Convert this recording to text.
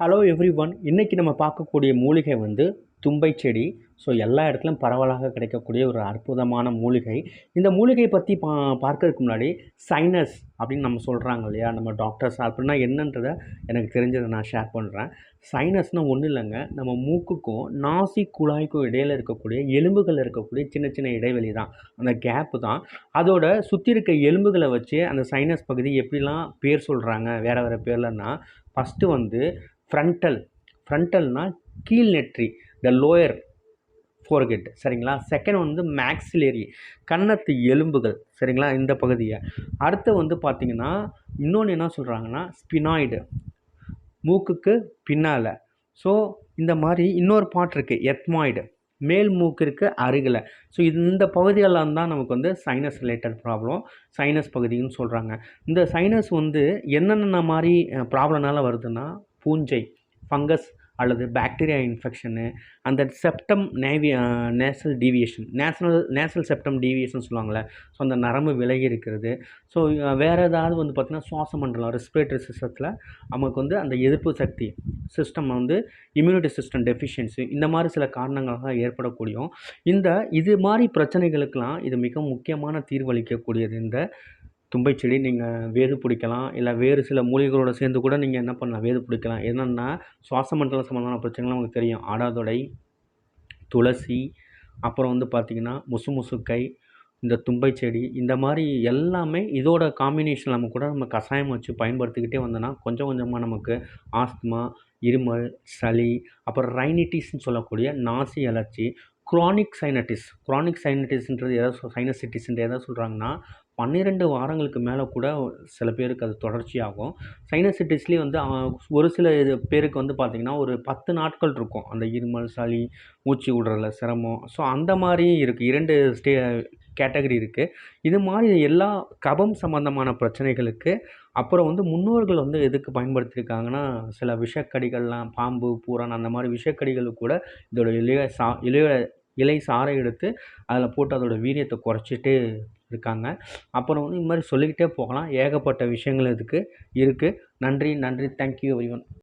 Hello every one இன்றைக்கி நம்ம பார்க்கக்கூடிய மூலிகை வந்து தும்பை செடி. ஸோ எல்லா இடத்துலையும் பரவலாக கிடைக்கக்கூடிய ஒரு அற்புதமான மூலிகை. இந்த மூலிகையை பற்றி பா பார்க்கறதுக்கு முன்னாடி சைனஸ் அப்படின்னு நம்ம சொல்கிறாங்க இல்லையா? நம்ம டாக்டர்ஸ் அப்படின்னா என்னன்றதை எனக்கு தெரிஞ்சதை நான் ஷேர் பண்ணுறேன் சைனஸ்னால் ஒன்றும் இல்லைங்க. நம்ம மூக்குக்கும் நாசி குழாய்க்கும் இடையில் இருக்கக்கூடிய எலும்புகள் இருக்கக்கூடிய சின்ன சின்ன இடைவெளி தான். அந்த கேப்பு தான். அதோட சுற்றி இருக்க எலும்புகளை வச்சு அந்த சைனஸ் பகுதி எப்படிலாம் பேர் சொல்கிறாங்க வேறு வேறு பேர்லன்னா ஃபஸ்ட்டு வந்து ஃப்ரண்டல் ஃப்ரண்டல்னால் கீழ் நெற்றி த லோயர் ஃபோர்கெட் சரிங்களா? செகண்ட் வந்து மேக்ஸிலேரி கன்னத்து எலும்புகள். சரிங்களா? இந்த பகுதியை. அடுத்து வந்து பார்த்திங்கன்னா இன்னொன்று என்ன சொல்கிறாங்கன்னா ஸ்பினாய்டு மூக்குக்கு பின்னால். ஸோ இந்த மாதிரி இன்னொரு பாட் இருக்குது எத்மாய்டு மேல் மூக்கிற்கு அருகில். ஸோ இந்த பகுதிகளெலாம் தான் நமக்கு வந்து சைனஸ் ரிலேட்டட் ப்ராப்ளம் சைனஸ் பகுதின்னு சொல்கிறாங்க இந்த சைனஸ் வந்து என்னென்ன மாதிரி ப்ராப்ளம்னால வருதுன்னா பூஞ்சை ஃபங்கஸ் அல்லது பாக்டீரியா இன்ஃபெக்ஷனு அந்த septum navy nasal deviation national nasal septum deviation சொல்லுவாங்கள்ல ஸோ அந்த நரம்பு விலகி இருக்கிறது. ஸோ வேறு ஏதாவது வந்து பார்த்திங்கன்னா சுவாச மண்டலம் ரெஸ்பிரேட்டரி சிஸ்டத்தில் நமக்கு வந்து அந்த எதிர்ப்பு சக்தி சிஸ்டம் வந்து இம்யூனிட்டி சிஸ்டம் டெஃபிஷியன்சி இந்த மாதிரி சில காரணங்களாக ஏற்படக்கூடியும் இந்த இது மாதிரி பிரச்சனைகளுக்கெல்லாம் இது மிக முக்கியமான தீர்வளிக்கக்கூடியது இந்த தும்பை செடி நீங்கள் வேது பிடிக்கலாம். இல்லை வேறு சில மூலிகைகளோடு சேர்ந்து கூட நீங்கள் என்ன பண்ணலாம்? வேது பிடிக்கலாம். என்னென்னா சுவாச மண்டல சம்மந்தமான பிரச்சனைலாம் உங்களுக்கு தெரியும். ஆடாதொடை துளசி அப்புறம் வந்து பார்த்திங்கன்னா முசு முசுக்கை இந்த தும்பை செடி இந்த மாதிரி எல்லாமே இதோட காம்பினேஷன் நம்ம கூட நம்ம கஷாயம் வச்சு பயன்படுத்திக்கிட்டே வந்தோன்னா கொஞ்சம் கொஞ்சமாக நமக்கு ஆஸ்துமா இருமல் சளி அப்புறம் ரைனிட்டிஸ்ன்னு சொல்லக்கூடிய நாசி அலர்ச்சி குரானிக் சைனட்டிஸ் குரானிக் சைனட்டிஸ்ன்றது எதாவது சைனசிட்டிஸ்ன்ற எதாவது சொல்கிறாங்கன்னா பன்னிரெண்டு வாரங்களுக்கு மேலே கூட சில பேருக்கு அது தொடர்ச்சியாகும். சைனசிட்டிஸ்லேயே வந்து ஒரு சில இது பேருக்கு வந்து பார்த்திங்கன்னா ஒரு பத்து நாட்கள் இருக்கும். அந்த இருமல் சளி மூச்சு விடுறதுல சிரமம். ஸோ அந்த மாதிரியும் இருக்குது இரண்டு ஸ்டே கேட்டகரி இருக்குது இது மாதிரி எல்லா கபம் சம்மந்தமான பிரச்சனைகளுக்கு அப்புறம் வந்து முன்னோர்கள் வந்து எதுக்கு பயன்படுத்தியிருக்காங்கன்னா சில விஷக்கடிகள்லாம் பாம்பு பூரான் அந்த மாதிரி விஷக்கடிகளுக்கு கூட இதோட இளைய சா இளைய இலை சாறை எடுத்து அதில் போட்டு அதோடய வீரியத்தை குறைச்சிட்டு இருக்காங்க. அப்புறம் வந்து இது மாதிரி சொல்லிக்கிட்டே போகலாம். ஏகப்பட்ட விஷயங்கள் இதுக்கு இருக்குது நன்றி நன்றி. Thank you every one